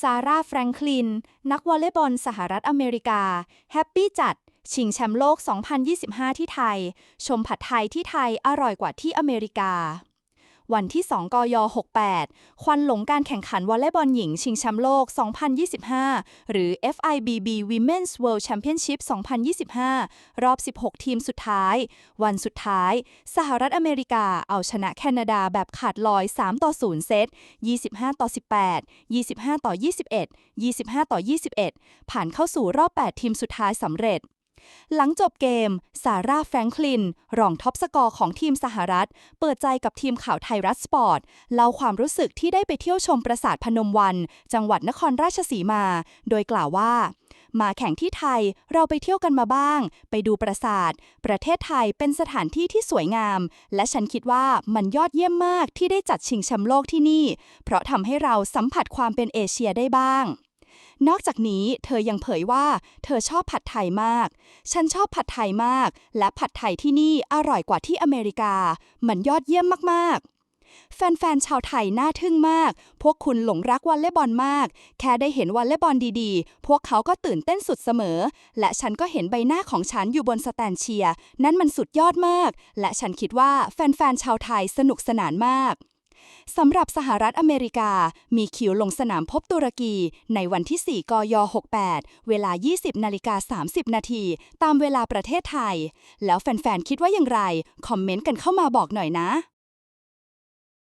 ซาร่าแฟรงคลิน นักวอลเลย์บอลสหรัฐอเมริกา แฮปปี้จัด ชิงแชมป์โลก 2025 ที่ไทย ชมผัดไทยที่ไทยอร่อยกว่าที่อเมริกา วันที่ 2 กย 68 ควันหลงการแข่งขันวอลเลย์บอลหญิงชิงแชมป์โลก 2025 หรือ FIBB Women's World Championship 2025 รอบ 16 ทีมสุดท้าย วันสุดท้าย สหรัฐอเมริกาเอาชนะแคนาดาแบบขาดลอย 3 ต่อ 0 เซต 25 ต่อ 18 25 ต่อ 21 25 ต่อ 21 ผ่านเข้าสู่รอบ 8 ทีมสุดท้ายสำเร็จ หลังจบเกม ซาร่าแฟรงคลิน รองท็อปสกอร์ของทีมสหรัฐ เปิดใจกับทีมข่าวไทยรัฐสปอร์ต เล่าความรู้สึกที่ได้ไปเที่ยวชมปราสาทพนมวัน จังหวัดนครราชสีมา โดยกล่าวว่า มาแข่งที่ไทยเราไปเที่ยวกันมาบ้าง ไปดูปราสาท ประเทศไทยเป็นสถานที่ที่สวยงาม และฉันคิดว่ามันยอดเยี่ยมมากที่ได้จัดชิงแชมป์โลกที่นี่ เพราะทำให้เราสัมผัสความเป็นเอเชียได้บ้าง นอกจากนี้เธอยังเผยว่า เธอชอบผัดไทยมาก ฉันชอบผัดไทยมาก และผัดไทยที่นี่อร่อยกว่าที่อเมริกา มันยอดเยี่ยมมากๆแฟนๆ ชาวไทยน่าทึ่งมาก พวกคุณหลงรักวอลเลย์บอลมาก แค่ได้เห็นวอลเลย์บอลดีๆ พวกเขาก็ตื่นเต้นสุดเสมอ และฉันก็เห็นใบหน้าของฉันอยู่บนสแตนเชีย นั่นมันสุดยอดมาก และฉันคิดว่าแฟนๆ ชาวไทยสนุกสนานมาก สำหรับสหรัฐอเมริกา มีคิวลงสนามพบตุรกี ในวันที่ 4 กย 68 เวลา 20 นาฬิกา 30 นาที ตามเวลาประเทศไทย แล้วแฟนๆ คิดว่าอย่างไร คอมเมนต์กันเข้ามาบอกหน่อยนะ